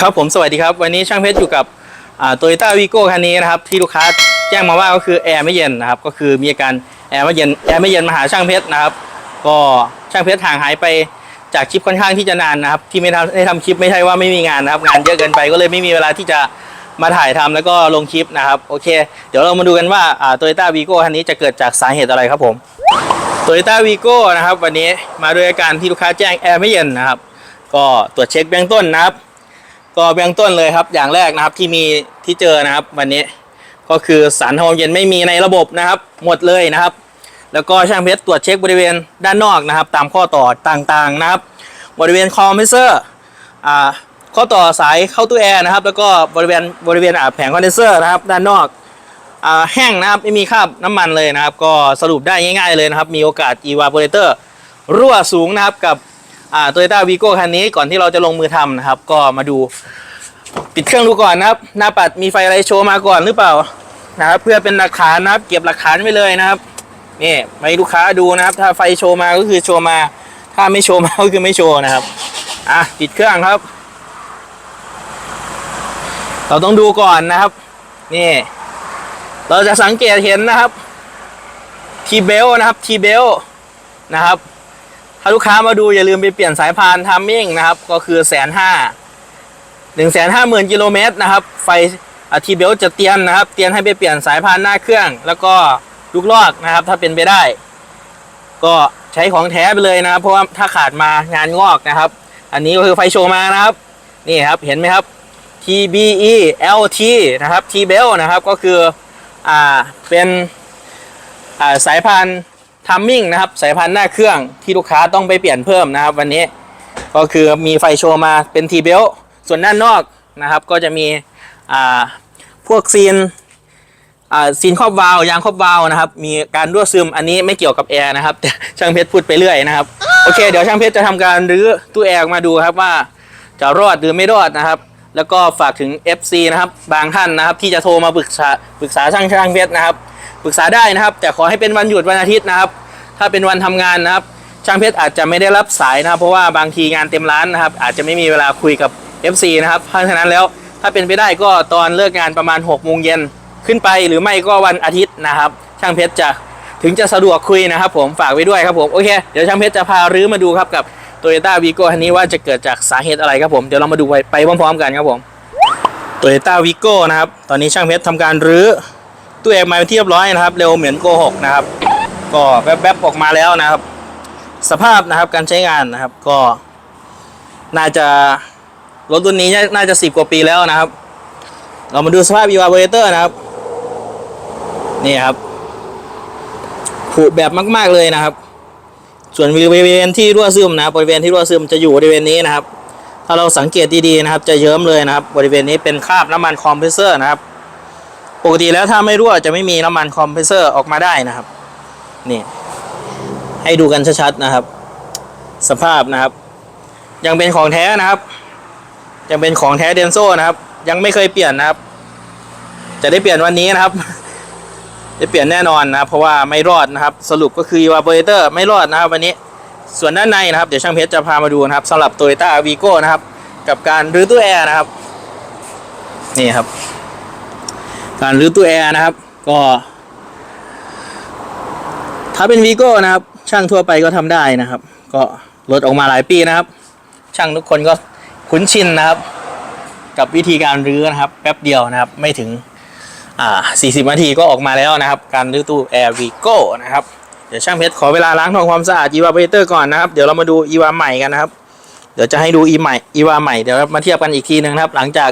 ครับผมสวัสดีครับ วันนี้ช่างเพชรอยู่กับโตโยต้าวีโก้คันนี้นะครับ ที่ลูกค้าแจ้งมาว่าก็คือแอร์ไม่เย็นนะครับ ก็คือมีอาการแอร์ไม่เย็นแอร์ไม่เย็นมาหาช่างเพชรนะครับ ก็ช่างเพชรห่างหายไปจากคลิปค่อนข้างที่จะนานนะครับ ที่ไม่ทำได้ทำคลิปไม่ใช่ว่าไม่มีงานนะครับ งานเยอะเกินไปก็เลยไม่มีเวลาที่จะมาถ่ายทำแล้วก็ลงคลิปนะครับโอเค เดี๋ยวเรามาดูกันว่าโตโยต้าวีโก้คันนี้จะเกิดจากสาเหตุอะไรครับผมโตโยต้าวีโก้นะครับ วันนี้มาด้วยอาการที่ลูกค้าแจ้งแอร์ไม่เย็นนะครับ ก็ตรวจเช็คเบื้องต้นนะครับ ก็เบื้องต้นเลยครับ อย่างแรกนะครับที่มีที่เจอนะครับ วันนี้ก็คือสารทองเย็นไม่มีในระบบนะครับ หมดเลยนะครับ แล้วก็ช่างเพชรตรวจเช็คบริเวณด้านนอกนะครับ ตามข้อต่อต่างๆนะครับ บริเวณคอมเพรสเซอร์อ่าข้อต่อสายเข้าตู้แอร์นะครับ แล้วก็บริเวณบริเวณแผงคอนเดนเซอร์นะครับด้านนอกอ่าแห้งนะครับไม่มีคราบน้ำมันเลยนะครับ ก็สรุปได้ง่ายๆเลยนะครับ มีโอกาส evaporator รั่วสูงนะครับกับ อ่าโตโยต้าวีโก้คันนี้ก่อนที่เราจะลงมือทำนะครับ ก็มาดู ปิดเครื่องดูก่อนนะครับ หน้าปัดมีไฟอะไรโชว์มาก่อนหรือเปล่านะครับ เพื่อเป็นหลักฐานนะครับ เก็บหลักฐานไว้เลยนะครับนี่มาให้ลูกค้าดูนะครับ ถ้าไฟโชว์มาก็คือโชว์มา ถ้าไม่โชว์มาก็คือไม่โชว์นะครับอะปิดเครื่องครับ เราต้องดูก่อนนะครับ นี่ เราจะสังเกตเห็นนะครับ ทีเบลนะครับทีเบลนะครับ ถ้าลูกค้ามาดูอย่าลืมไปเปลี่ยนสายพานทัมมิ่งนะครับ ก็คือแสนห้าหนึ่งแสนห้าหมื่นกิโลเมตรนะครับ ไฟอาทีเบลจะเตียนนะครับ เตียนให้ไปเปลี่ยนสายพานหน้าเครื่อง แล้วก็ลูกลอกนะครับ ถ้าเป็นไปได้ ก็ใช้ของแท้ไปเลยนะครับ เพราะว่าถ้าขาดมางานงอกนะครับ อันนี้ก็คือไฟโชว์มานะครับ นี่ครับเห็นไหมครับ TBE LT นะครับ T bel นะครับก็คืออ่าเป็นอ่าสายพาน ทัมมิ่งนะครับสายพันธุ์หน้าเครื่องที่ลูกค้าต้องไปเปลี่ยนเพิ่มนะครับ วันนี้ก็คือมีไฟโชว์มาเป็นทีเบลส่วนด้านนอกนะครับก็จะมีอ่าพวกซีนอ่าซีนครอบวาล์วยางครอบวาล์วนะครับ มีการรั่วซึมอันนี้ไม่เกี่ยวกับแอร์นะครับแต่ช่างเพชรพูดไปเรื่อยนะครับโอเค เดี๋ยวช่างเพชรจะทำการรื้อตู้แอร์มาดูครับว่าจะรอดหรือไม่รอดนะครับ แล้วก็ฝากถึง FC นะครับบางท่านนะครับที่จะโทรมาปรึกษาปรึกษาช่างช่างเพชรนะครับปรึกษาได้นะครับ แต่ขอให้เป็นวันหยุดวันอาทิตย์นะครับ ถ้าเป็นวันทำงานนะครับ ช่างเพชรอาจจะไม่ได้รับสายนะครับ เพราะว่าบางทีงานเต็มร้านนะครับ อาจจะไม่มีเวลาคุยกับ FC นะครับเพราะฉะนั้นแล้วถ้าเป็นไปได้ก็ตอนเลิกงานประมาณ6โมงเย็นขึ้นไปหรือไม่ก็วันอาทิตย์นะครับ ช่างเพชรจะถึงจะสะดวกคุยนะครับ ผมฝากไว้ด้วยครับผมโอเคเดี๋ยวช่างเพชรจะพารื้อมาดูครับกับ t o y ยต้าวีโก้คันนี้ว่าจะเกิดจากสาเหตุอะไรครับผม เดี๋ยวเรามาดูไปไปพร้อมๆกันครับผมโตโยต้าวีโก้นะครับ ตอนนี้ช่างเพชรทำการรื้อตู้แอร์มาเป็นที่เรียบร้อยนะครับ เร็วเหมือนโกหกนะครับ ก็แวบๆออกมาแล้วนะครับ สภาพนะครับการใช้งานนะครับก็ น่าจะรถรุ่นนี้น่าจะสิบกว่าปีแล้วนะครับ เรามาดูสภาพ e v a p o r a t o r นะครับ นี่ครับผุแบบมาก ๆเลยนะครับ ส่วนบริเวณที่รั่วซึมนะครับบริเวณที่รั่วซึมจะอยู่บริเวณนี้นะครับ ถ้าเราสังเกตดีๆนะครับ จะเยิ้มเลยนะครับ บริเวณนี้เป็นคราบน้ำมันคอมเพรสเซอร์นะครับ ปกติแล้วถ้าไม่รั่วจะไม่มีน้ำมันคอมเพรสเซอร์ออกมาได้นะครับนี่ให้ดูกันชัดๆนะครับ สภาพนะครับ ยังเป็นของแท้นะครับ ยังเป็นของแท้เดนโซนะครับ ยังไม่เคยเปลี่ยนนะครับ จะได้เปลี่ยนวันนี้นะครับ ได้เปลี่ยนแน่นอนนะครับเพราะว่าไม่รอดนะครับ สรุปก็คือ evaporator ไม่รอดนะครับวันนี้ส่วนด้านในนะครับ เดี๋ยวช่างเพชรจะพามาดูนะครับสำหรับ Toyota Vigo นะครับ กับการรื้อตู้แอร์นะครับ นี่ครับ การรื้อตู้แอร์นะครับ ก็ ถ้าเป็น Vigo นะครับ ช่างทั่วไปก็ทำได้นะครับ ก็รถออกมาหลายปีนะครับ ช่างทุกคนก็คุ้นชินนะครับ กับวิธีการรื้อนะครับ แป๊บเดียวนะครับ ไม่ถึง อ่า40นาทีก็ออกมาแล้วนะครับ การรื้อตู้ Air Vigo นะครับ เดี๋ยวช่างเพชรขอเวลาล้างทำความสะอาด e v a p o r a t o r ก่อนนะครับ เดี๋ยวเรามาดู e v a ใหม่กันนะครับ เดี๋ยวจะให้ดู e ใหม่ e v a ใหม่ เดี๋ยวมาเทียบกันอีกทีหนึ่งนะครับ หลังจาก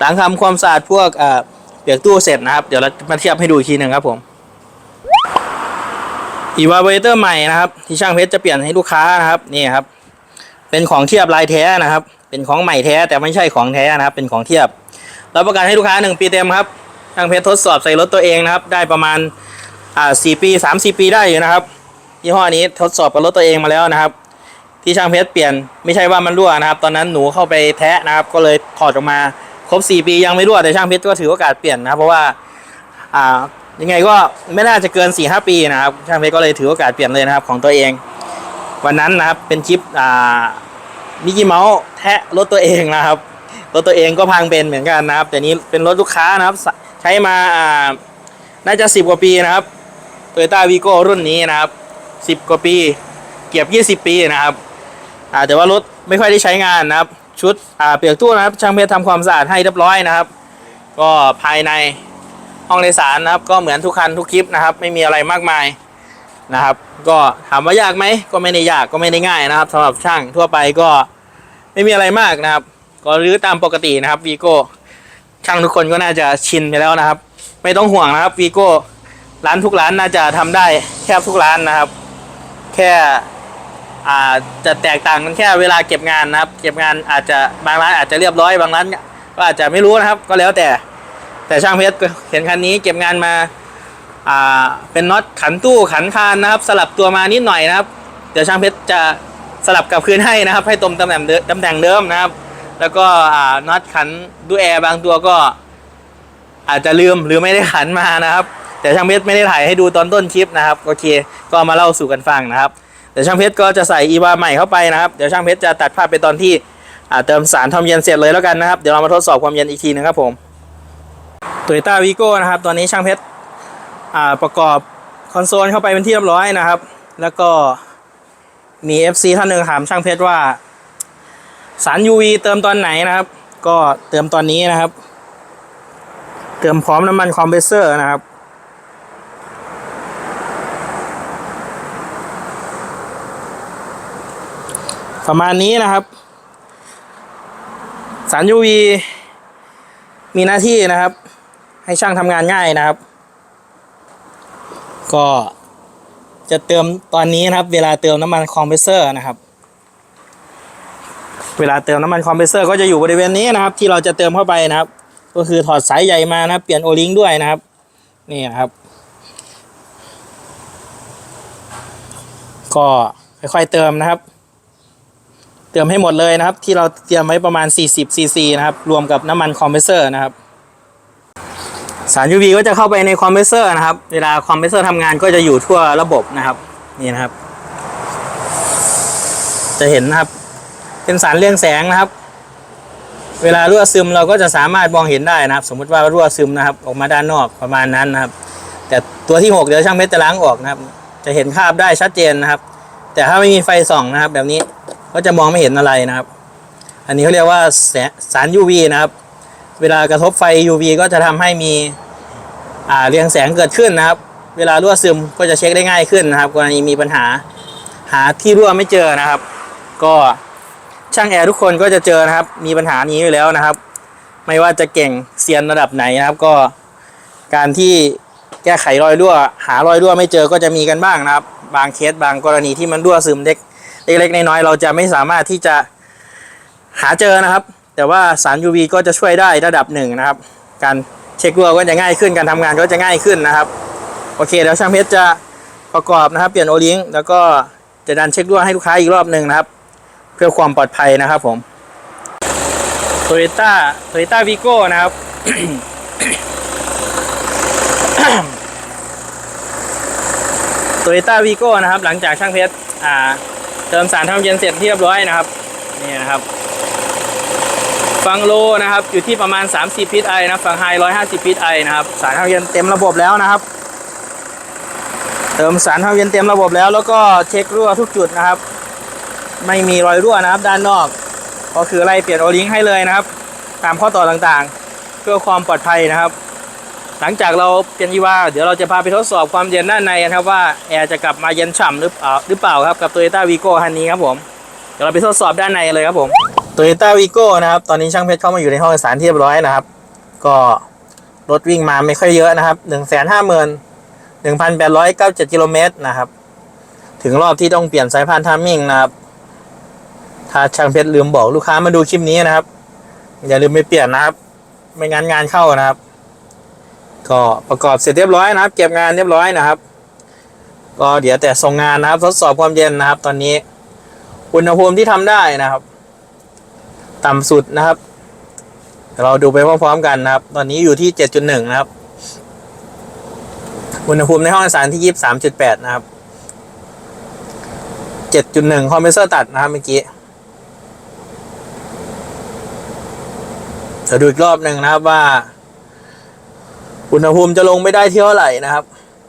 หลังทำความสะอาดพวกอ่าเปลือกตู้เสร็จนะครับ เดี๋ยวเรามาเทียบให้ดูอีกทีหนึ่งครับผม e v a p o r a t o r ใหม่นะครับ ที่ช่างเพชรจะเปลี่ยนให้ลูกค้านะครับนี่ครับ เป็นของเทียบลายแท้นะครับ เป็นของใหม่แท้แต่ไม่ใช่ของแท้นะครับ เป็นของเทียบรับประกันให้ลูกค้าหนึ่งปีเต็มครับ ช่างเพชรทดสอบใส่รถตัวเองนะครับ ได้ประมาณอ่าสี่ปีสามสี่ปีได้อยู่นะครับยี่ห้อนี้ทดสอบกับรถตัวเองมาแล้วนะครับ ที่ช่างเพชรเปลี่ยนไม่ใช่ว่ามันรั่วนะครับ ตอนนั้นหนูเข้าไปแทะนะครับ ก็เลยถอดออกมาครบสี่ปียังไม่รั่วแต่ช่างเพชรก็ถือโอกาสเปลี่ยนนะครับ เพราะว่าอ่ายังไงก็ไม่น่าจะเกินสี่ห้าปีนะครับ ช่างเพชรก็เลยถือโอกาสเปลี่ยนเลยนะครับของตัวเอง วันนั้นนะครับเป็นคลิปอ่ามิกกี้เมาส์แทะรถตัวเองนะครับรถตัวเองก็พังเป็นเหมือนกันนะครับ แต่นี้เป็นรถลูกค้านะครับ ใช้มาอ่าน่าจะสิบกว่าปีนะครับโตโยต้าวีโก้รุ่นนี้นะครับสิบกว่าปี เกือบยี่สิบปีนะครับอ่าแต่ว่ารถไม่ค่อยได้ใช้งานนะครับ ชุดอ่าเปลือกตู้นะครับ ช่างเพชรทำความสะอาดให้เรียบร้อยนะครับ ก็ภายในห้องโดยสารนะครับ ก็เหมือนทุกคันทุกคลิปนะครับ ไม่มีอะไรมากมายนะครับ ก็ถามว่ายากไหมก็ไม่ได้ยากก็ไม่ได้ง่ายนะครับสำหรับช่างทั่วไปก็ไม่มีอะไรมากนะครับ ก็รื้อตามปกตินะครับวีโก้ ช่างทุกคนก็น่าจะชินไปแล้วนะครับ ไม่ต้องห่วงนะครับวีโก้ร้านทุกร้านน่าจะทำได้แทบทุกร้านนะครับ แค่อ่าจะแตกต่างกันแค่เวลาเก็บงานนะครับ เก็บงานอาจจะบางร้านอาจจะเรียบร้อยบางร้านก็อาจจะไม่รู้นะครับ ก็แล้วแต่แต่ช่างเพชรเห็นคันนี้เก็บงานมาอ่าเป็นน็อตขันตู้ขันคานนะครับ สลับตัวมานิดหน่อยนะครับ เดี๋ยวช่างเพชรจะสลับกลับคืนให้นะครับ ให้ตรงตำแหน่งเดิมตำแหน่งเดิมนะครับ แล้วก็น็อตขันดูแอร์บางตัวก็ อาจจะลืมหรือไม่ได้ขันมานะครับ แต่ช่างเพชรไม่ได้ถ่ายให้ดูตอนต้นคลิปนะครับโอเคก็มาเล่าสู่กันฟังนะครับเดี๋ยวช่างเพชรก็จะใส่อีวาใหม่เข้าไปนะครับเดี๋ยวช่างเพชรจะตัดภาพไปตอนที่เติมสารทำเย็นเสร็จเลยแล้วกันนะครับเดี๋ยวเรามาทดสอบความเย็นอีกทีนะครับผมโตโยต้าวีโก้นะครับตอนนี้ช่างเพชรประกอบคอนโซลเข้าไปเป็นที่เรียบร้อยนะครับ แล้วก็มี FC ท่านหนึ่งถามช่างเพชรว่า สาร UV เติมตอนไหนนะครับ ก็เติมตอนนี้นะครับ เติมพร้อมน้ำมันคอมเพรสเซอร์นะครับ ประมาณนี้นะครับ สาร UV มีหน้าที่นะครับ ให้ช่างทำงานง่ายนะครับ ก็จะเติมตอนนี้นะครับ เวลาเติมน้ำมันคอมเพรสเซอร์นะครับ เวลาเติมน้ำมันคอมเพรสเซอร์ก็จะอยู่บริเวณนี้นะครับ ที่เราจะเติมเข้าไปนะครับ ก็คือถอดสายใหญ่มานะครับเปลี่ยนโอลิงด้วยนะครับ นี่นะครับ ก็ค่อยๆเติมนะครับ เติมให้หมดเลยนะครับ ที่เราเตรียมไว้ประมาณ 40ซีซีนะครับ รวมกับน้ำมันคอมเพรสเซอร์นะครับสาร UV ก็จะเข้าไปในคอมเพรสเซอร์นะครับ เวลาคอมเพรสเซอร์ทำงานก็จะอยู่ทั่วระบบนะครับ นี่นะครับ จะเห็นนะครับ เป็นสารเลี่ยงแสงนะครับ เวลารั่วซึมเราก็จะสามารถมองเห็นได้นะครับ สมมติว่ารั่วซึมนะครับ ออกมาด้านนอกประมาณนั้นนะครับ แต่ตัวที่ 6 เดี๋ยวช่างเพชรจะล้างออกนะครับ จะเห็นภาพได้ชัดเจนนะครับ แต่ถ้าไม่มีไฟส่องนะครับ แบบนี้ก็จะมองไม่เห็นอะไรนะครับ อันนี้เขาเรียกว่าแสสาร UV นะครับ เวลากระทบไฟ UV ก็จะทำให้มีอ่าเรียงแสงเกิดขึ้นนะครับ เวลารั่วซึมก็จะเช็คได้ง่ายขึ้นนะครับ กรณีมีปัญหาหาที่รั่วไม่เจอนะครับ ก็ ช่างแอร์ทุกคนก็จะเจอนะครับ มีปัญหานี้อยู่แล้วนะครับ ไม่ว่าจะเก่งเซียนระดับไหนนะครับ ก็การที่แก้ไขรอยรั่ว หารอยรั่วไม่เจอก็จะมีกันบ้างนะครับ บางเคสบางกรณีที่มันรั่วซึมเล็กเล็กๆน้อยๆเราจะไม่สามารถที่จะหาเจอนะครับ แต่ว่าสาร UV ก็จะช่วยได้ระดับหนึ่งนะครับ การเช็ครั่วก็จะง่ายขึ้นการทำงานก็จะง่ายขึ้นนะครับ โอเคเดี๋ยวช่างเพชรจะประกอบนะครับ เปลี่ยนโอลิงแล้วก็จะดันเช็ครั่วให้ลูกค้าอีกรอบหนึ่งนะครับ เพื่อความปลอดภัยนะครับผมโตโยต้าโตโยต้าวีโก้นะครับ โตโยต้าวีโก้นะครับ หลังจากช่างเพชรอ่า เติมสารทำเย็นเสร็จที่เรียบร้อยนะครับ นี่นะครับ ฟังโลนะครับ อยู่ที่ประมาณ 30 พิทไอนะ ฟังไฮ150 พิทไอนะครับ สารทำเย็นเต็มระบบแล้วนะครับ เติมสารทำเย็นเต็มระบบแล้ว แล้วก็เช็ครั่วทุกจุดนะครับ ไม่มีรอยรั่วนะครับ ด้านนอก ก็คือไล่เปลี่ยนโอลิงให้เลยนะครับ ตามข้อต่อต่างๆ เพื่อความปลอดภัยนะครับ หลังจากเราเปลี่ยนยีวาเดี๋ยวเราจะพาไปทดสอบความเย็นด้านในกันครับว่าแอร์จะกลับมาเย็นฉ่ำหรือเปล่าหรือเปล่าครับกับ Toyota Vigo คันนี้ครับผมเดี๋ยวเราไปทดสอบด้านในเลยครับผม Toyota Vigo นะครับตอนนี้ช่างเพชรเข้ามาอยู่ในห้องโดยสารที่เรียบร้อยนะครับ ก็รถวิ่งมาไม่ค่อยเยอะนะครับหนึ่งแสนห้าหมื่นหนึ่งพันแปดร้อยเก้าเจ็ดกิโลเมตรนะครับ ถึงรอบที่ต้องเปลี่ยนสายพานทามมิ่งนะครับ ถ้าช่างเพชรลืมบอกลูกค้ามาดูคลิปนี้นะครับ อย่าลืมไปเปลี่ยนนะครับ ไม่งั้นงานเข้านะครับ ก็ประกอบเสร็จเรียบร้อยนะครับ เก็บงานเรียบร้อยนะครับ ก็เดี๋ยวแต่ส่งงานนะครับ ทดสอบความเย็นนะครับ ตอนนี้ อุณหภูมิที่ทำได้นะครับ ต่ำสุดนะครับ เราดูไปพร้อมๆกันนะครับ ตอนนี้อยู่ที่7.1นะครับอุณหภูมิในห้องโดยสารที่23.8นะครับ7.1คอมเพรสเซอร์ตัดนะครับเมื่อกี้ เดี๋ยวดูอีกรอบหนึ่งนะครับว่า อุณหภูมิจะลงไม่ได้ที่เท่าไหร่นะครับ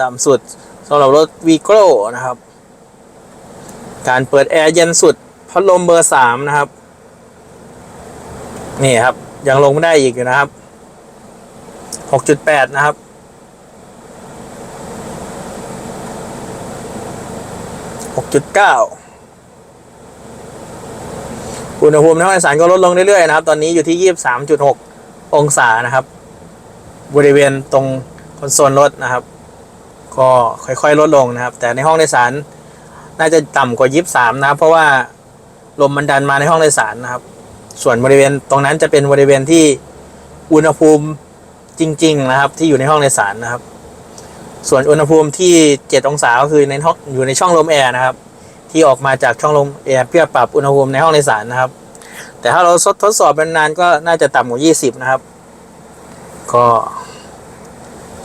ต่ำสุดสำหรับรถวีโก้นะครับ การเปิดแอร์เย็นสุดพัดลมเบอร์สามนะครับ นี่ครับ ยังลงไม่ได้อีกอยู่นะครับหกจุดแปดนะครับหกจุดเก้า อุณหภูมิในห้องโดยสารก็ลดลงเรื่อยๆนะครับ ตอนนี้อยู่ที่ยี่สิบสามจุดหกองศานะครับ บริเวณตรงคอนโซลรถนะครับ ก็ค่อยๆลดลงนะครับ แต่ในห้องโดยสารน่าจะต่ำกว่ายี่สิบสามนะครับ เพราะว่าลมมันดันมาในห้องโดยสารนะครับ ส่วนบริเวณตรงนั้นจะเป็นบริเวณที่อุณหภูมิจริง ๆ นะครับ ที่อยู่ในห้องโดยสารนะครับ ส่วนอุณหภูมิที่ 7 องศาก็คือในห้องอยู่ในช่องลมแอร์นะครับ ที่ออกมาจากช่องลมแอร์เพื่อปรับอุณหภูมิในห้องโดยสารนะครับ แต่ถ้าเราทดสอบนานๆก็น่าจะต่ำกว่า 20 นะครับ ก็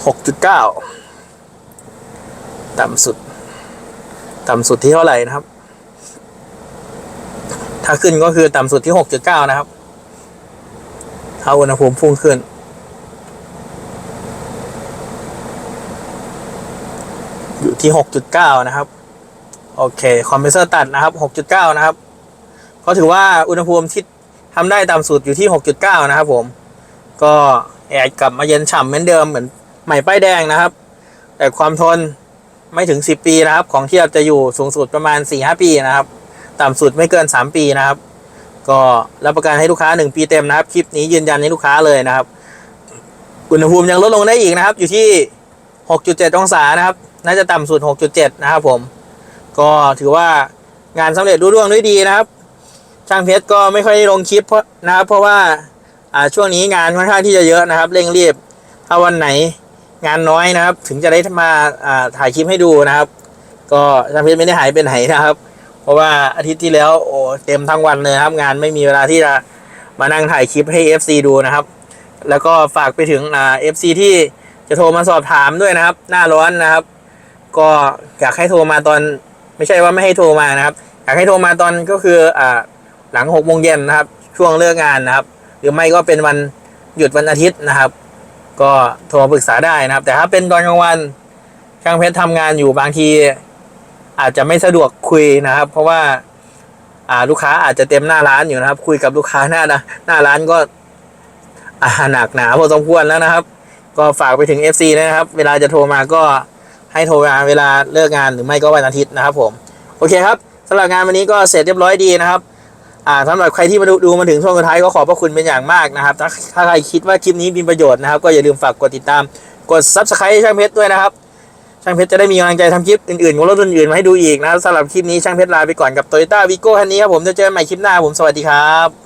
6.9 ต่ำสุด ต่ำสุดที่เท่าไหร่นะครับ ถ้าขึ้นก็คือต่ำสุดที่ 6.9 นะครับถ้าอุณหภูมิพุ่งขึ้นอยู่ที่ 6.9 นะครับ โอเคคอมเพรสเซอร์ตัดนะครับ 6.9 นะครับก็ถือว่าอุณหภูมิที่ทำได้ต่ำสุดอยู่ที่ 6.9 นะครับผม ก็แอดกลับมาเย็นฉ่ำเหมือนเดิมเหมือนใหม่ป้ายแดงนะครับ แต่ความทนไม่ถึง 10 ปีนะครับ ของเทียบจะอยู่สูงสุดประมาณ 4-5 ปีนะครับ ต่ำสุดไม่เกิน 3 ปีนะครับ ก็รับประกันให้ลูกค้า 1 ปีเต็มนะครับ คลิปนี้ยืนยันให้ลูกค้าเลยนะครับ อุณหภูมิยังลดลงได้อีกนะครับ อยู่ที่ 6.7 องศานะครับ น่าจะต่ำสุด 6.7 นะครับผม ก็ถือว่างานสำเร็จรุ่ร่วงด้วยดีนะครับช่างเพชรก็ไม่ค่อยได้ลงคลิปเพราะนะครับเพราะว่าช่วงนี้งานค่อนข้างที่จะเยอะนะครับ เร่งรีบถ้าวันไหนงานน้อยนะครับ ถึงจะได้มาถ่ายคลิปให้ดูนะครับ ก็ช่างเพชรไม่ได้หายไปไหนนะครับ เพราะว่าอาทิตย์ที่แล้วโอ้เต็มทั้งวันเลยครับ งานไม่มีเวลาที่จะมานั่งถ่ายคลิปให้ FC ดูนะครับ แล้วก็ฝากไปถึงเอ่า FC ที่จะโทรมาสอบถามด้วยนะครับ หน้าร้อนนะครับ ก็อยากให้โทรมาตอน ไม่ใช่ว่าไม่ให้โทรมานะครับ อยากให้โทรมาตอนก็คืออ่าหลังหกโมงเย็นนะครับ ช่วงเลิกงานนะครับ หรือไม่ก็เป็นวันหยุดวันอาทิตย์นะครับ ก็โทรมาปรึกษาได้นะครับ แต่ถ้าเป็นตอนกลางวันช่างเพชรทำงานอยู่บางที อาจจะไม่สะดวกคุยนะครับ เพราะว่าอ่าลูกค้าอาจจะเต็มหน้าร้านอยู่นะครับ คุยกับลูกค้าหน้าหน้าร้านก็หนักหนาพอสมควรแล้วนะครับ ก็ฝากไปถึง FC นะครับ เวลาจะโทรมาก็ ให้โทรมาเวลาเลิกงานหรือไม่ก็วันอาทิตย์นะครับผมโอเคครับสำหรับงานวันนี้ก็เสร็จเรียบร้อยดีนะครับอ่าสำหรับใครที่มาดูดูมาถึงช่วงสุดท้ายก็ขอบพระคุณเป็นอย่างมากนะครับถ้าถ้าใครคิดว่าคลิปนี้มีประโยชน์นะครับ ก็อย่าลืมฝากกดติดตามกด subscribe ช่างเพชรด้วยนะครับ ช่างเพชรจะได้มีกำลังใจทำคลิปอื่นๆของรถอื่นๆมาให้ดูอีกนะครับสำหรับคลิปนี้ช่างเพชรลาไปก่อนกับ Toyota Vigo คันนี้ครับผมจะเจอกันใหม่คลิปหน้าผมสวัสดีครับ